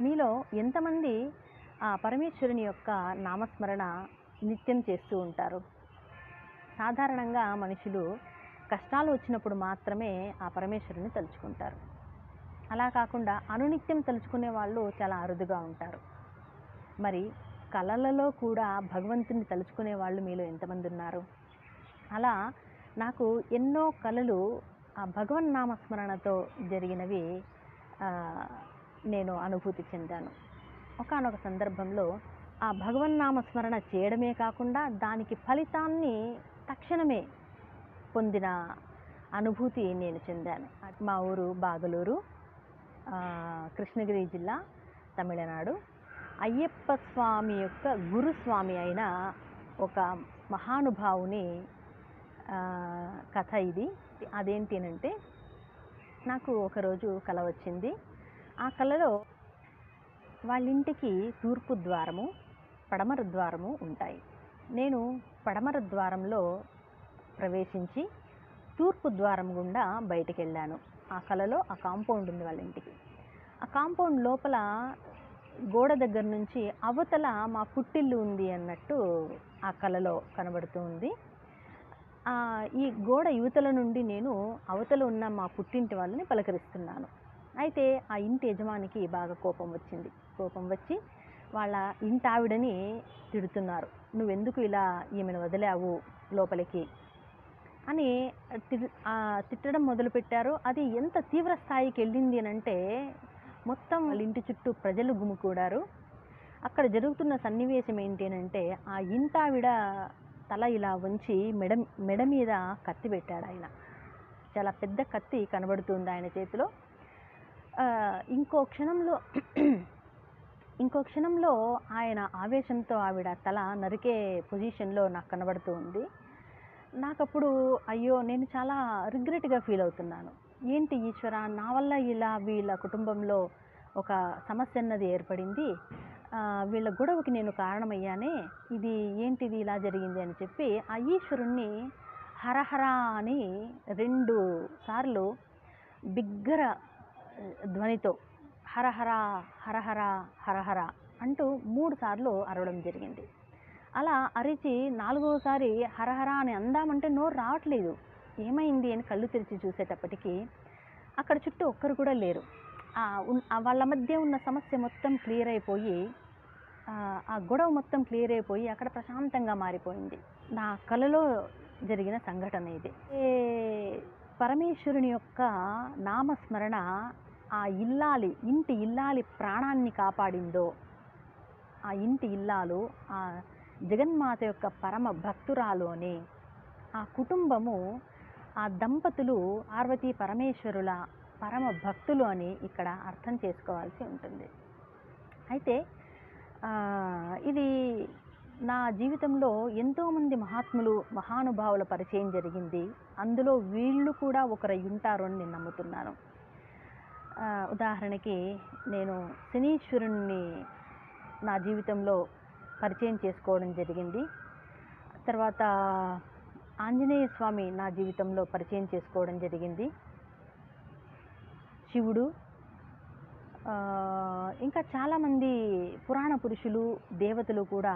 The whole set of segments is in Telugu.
మీలో ఎంతమంది ఆ పరమేశ్వరుని యొక్క నామస్మరణ నిత్యం చేస్తూ ఉంటారు? సాధారణంగా మనుషులు కష్టాలు వచ్చినప్పుడు మాత్రమే ఆ పరమేశ్వరుని తలుచుకుంటారు. అలా కాకుండా అనునిత్యం తలుచుకునే వాళ్ళు చాలా అరుదుగా ఉంటారు. మరి కళలలో కూడా భగవంతుని తలుచుకునే వాళ్ళు మీలో ఎంతమంది ఉన్నారు? అలా నాకు ఎన్నో కళలు ఆ భగవన్ నామస్మరణతో జరిగినవి నేను అనుభూతి చెందాను. ఒకానొక సందర్భంలో ఆ భగవన్నామస్మరణ చేయడమే కాకుండా దానికి ఫలితాన్ని తక్షణమే పొందిన అనుభూతి నేను చెందాను. మా ఊరు బాగలూరు కృష్ణగిరి జిల్లా తమిళనాడు. అయ్యప్ప స్వామి యొక్క గురుస్వామి అయిన ఒక మహానుభావుని కథ ఇది. అదేంటి అంటే నాకు ఒకరోజు కల వచ్చింది. ఆ కళలో వాళ్ళ ఇంటికి తూర్పు ద్వారము పడమర ద్వారము ఉంటాయి. నేను పడమర ద్వారంలో ప్రవేశించి తూర్పు ద్వారం గుండా బయటికి వెళ్ళాను ఆ కళలో ఆ కాంపౌండ్ ఉంది వాళ్ళ ఇంటికి ఆ కాంపౌండ్ లోపల గోడ దగ్గర నుంచి అవతల మా పుట్టిల్లు ఉంది అన్నట్టు ఆ కళలో కనబడుతూ ఉంది. ఈ గోడ యువతల నుండి నేను అవతల ఉన్న మా పుట్టింటి వాళ్ళని పలకరిస్తున్నాను. అయితే ఆ ఇంటి యజమానికి బాగా కోపం వచ్చింది. కోపం వచ్చి వాళ్ళ ఇంటి ఆవిడని తిడుతున్నారు. నువ్వెందుకు ఇలా ఈమెను వదిలావు లోపలికి? అని తిట్టడం మొదలుపెట్టారు. అది ఎంత తీవ్ర స్థాయికి వెళ్ళింది అని అంటే మొత్తం వాళ్ళ ఇంటి చుట్టూ ప్రజలు గుమికూడారు. అక్కడ జరుగుతున్న సన్నివేశం ఏంటి అని అంటే ఆ ఇంటావిడ తల ఇలా వంచి మెడ మెడ మీద కత్తి పెట్టాడు ఆయన. చాలా పెద్ద కత్తి కనబడుతుంది ఆయన చేతిలో. ఇంకో క్షణంలో ఇంకో క్షణంలో ఆయన ఆవేశంతో ఆవిడ తల నరికే పొజిషన్లో నాకు కనబడుతూ ఉంది. నాకప్పుడు అయ్యో నేను చాలా రిగ్రెట్గా ఫీల్ అవుతున్నాను. ఏంటి ఈశ్వర నా వల్ల ఇలా వీళ్ళ కుటుంబంలో ఒక సమస్య అన్నది ఏర్పడింది. వీళ్ళ గొడవకి నేను కారణమయ్యానే ఇది ఏంటిది ఇలా జరిగింది అని చెప్పి ఆ ఈశ్వరుణ్ణి హరహరా అని రెండు సార్లు బిగ్గర ధ్వనితో హరహర హరహర హరహర అంటూ మూడుసార్లు అరవడం జరిగింది. అలా అరిచి నాలుగోసారి హరహర అని అందామంటే నోరు రావట్లేదు. ఏమైంది అని కళ్ళు తెరిచి చూసేటప్పటికీ అక్కడ చుట్టూ ఒక్కరు కూడా లేరు. వాళ్ళ మధ్య ఉన్న సమస్య మొత్తం క్లియర్ అయిపోయి ఆ, గొడవ మొత్తం క్లియర్ అయిపోయి అక్కడ ప్రశాంతంగా మారిపోయింది. నా కలలో జరిగిన సంఘటన ఇది. పరమేశ్వరుని యొక్క నామస్మరణ ఆ ఇల్లాలి ఇంటి ఇల్లాలి ప్రాణాన్ని కాపాడిందో ఆ ఇంటి ఇల్లాలు ఆ జగన్మాత యొక్క పరమ భక్తురాలు అని ఆ కుటుంబము ఆ దంపతులు పార్వతీ పరమేశ్వరుల పరమ భక్తులు అని ఇక్కడ అర్థం చేసుకోవాల్సి ఉంటుంది. అయితే ఇది నా జీవితంలో ఎంతోమంది మహాత్ములు మహానుభావుల పరిచయం జరిగింది. అందులో వీళ్ళు కూడా ఒకరై ఉంటారు అని నేను నమ్ముతున్నాను. ఉదాహరణకి నేను శనీశ్వరుణ్ణి నా జీవితంలో పరిచయం చేసుకోవడం జరిగింది. తర్వాత ఆంజనేయ స్వామి నా జీవితంలో పరిచయం చేసుకోవడం జరిగింది. శివుడు ఇంకా చాలామంది పురాణ పురుషులు దేవతలు కూడా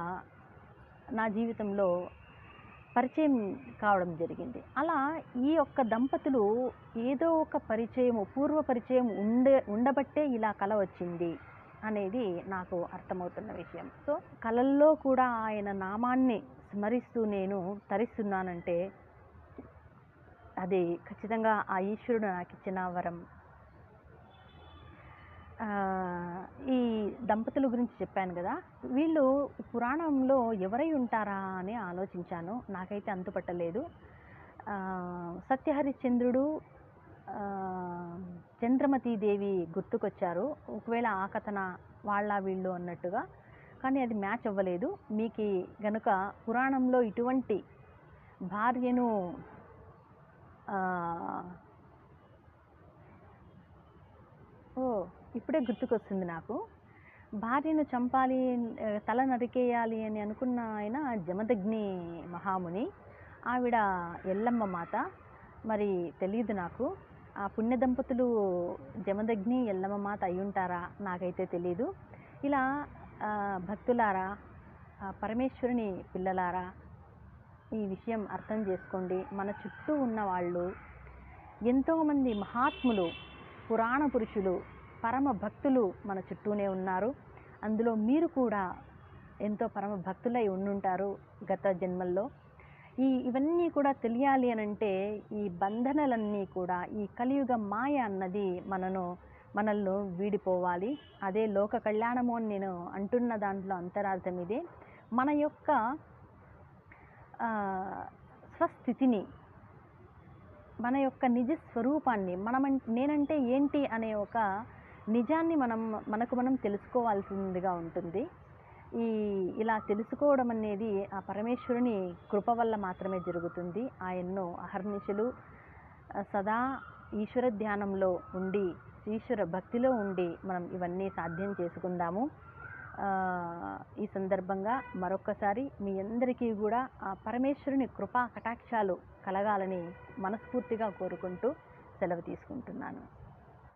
నా జీవితంలో పరిచయం కావడం జరిగింది. అలా ఈ యొక్క దంపతులు ఏదో ఒక పరిచయము పూర్వ పరిచయం ఉండే ఉండబట్టే ఇలా కల వచ్చింది అనేది నాకు అర్థమవుతున్న విషయం. సో కళల్లో కూడా ఆయన నామాన్ని స్మరిస్తూ నేను తరిస్తున్నానంటే అది ఖచ్చితంగా ఆ ఈశ్వరుడు నాకు ఇచ్చిన వరం. ఈ దంపతుల గురించి చెప్పాను కదా వీళ్ళు పురాణంలో ఎవరై ఉంటారా అని ఆలోచించాను. నాకైతే అంతుపట్టలేదు సత్యహరిశ్చంద్రుడు ఆ, చంద్రమతి దేవి గుర్తుకొచ్చారు. ఒకవేళ ఆ కథన వాళ్ళ వీళ్ళు అన్నట్టుగా కానీ అది మ్యాచ్ అవ్వలేదు. మీకు గనుక పురాణంలో ఇటువంటి భార్యను ఆ, ఓ ఇప్పుడే గుర్తుకొస్తుంది నాకు. భార్యను చంపాలి తల నరికేయాలి అని అనుకున్న ఆయన జమదగ్ని మహాముని. ఆవిడ ఎల్లమ్మ మాత. మరి తెలియదు నాకు. ఆ పుణ్య దంపతులు జమదగ్ని ఎల్లమ్మ మాత అయ్యుంటారా? నాకైతే తెలీదు. ఇలా భక్తులారా పరమేశ్వరుని పిల్లలారా ఈ విషయం అర్థం చేసుకోండి. మన చుట్టూ ఉన్న వాళ్ళు ఎంతోమంది మహాత్ములు పురాణ పురుషులు పరమ భక్తులు మన చుట్టూనే ఉన్నారు. అందులో మీరు కూడా ఎంతో పరమ భక్తులై ఉండుంటారు గత జన్మల్లో. ఈ ఇవన్నీ కూడా తెలియాలి అని అంటే ఈ బంధనలన్నీ కూడా ఈ కలియుగ మాయ అన్నది మనను మనల్ని వీడిపోవాలి. అదే లోక కళ్యాణము అని నేను అంటున్న దాంట్లో అంతరార్థం ఇదే. మన యొక్క స్వస్థితిని మన యొక్క నిజ స్వరూపాన్ని మనమం నేనంటే ఏంటి అనే ఒక నిజాన్ని మనం మనకు మనం తెలుసుకోవాల్సిందిగా ఉంటుంది. ఈ ఇలా తెలుసుకోవడం అనేది ఆ పరమేశ్వరుని కృప వల్ల మాత్రమే జరుగుతుంది. ఆయన్ను అహర్నిశలు సదా ఈశ్వర ధ్యానంలో ఉండి ఈశ్వర భక్తిలో ఉండి మనం ఇవన్నీ సాధ్యం చేసుకుందాము. ఈ సందర్భంగా మరొక్కసారి మీ అందరికీ కూడా ఆ పరమేశ్వరుని కృపా కటాక్షాలు కలగాలని మనస్ఫూర్తిగా కోరుకుంటూ సెలవు తీసుకుంటున్నాను.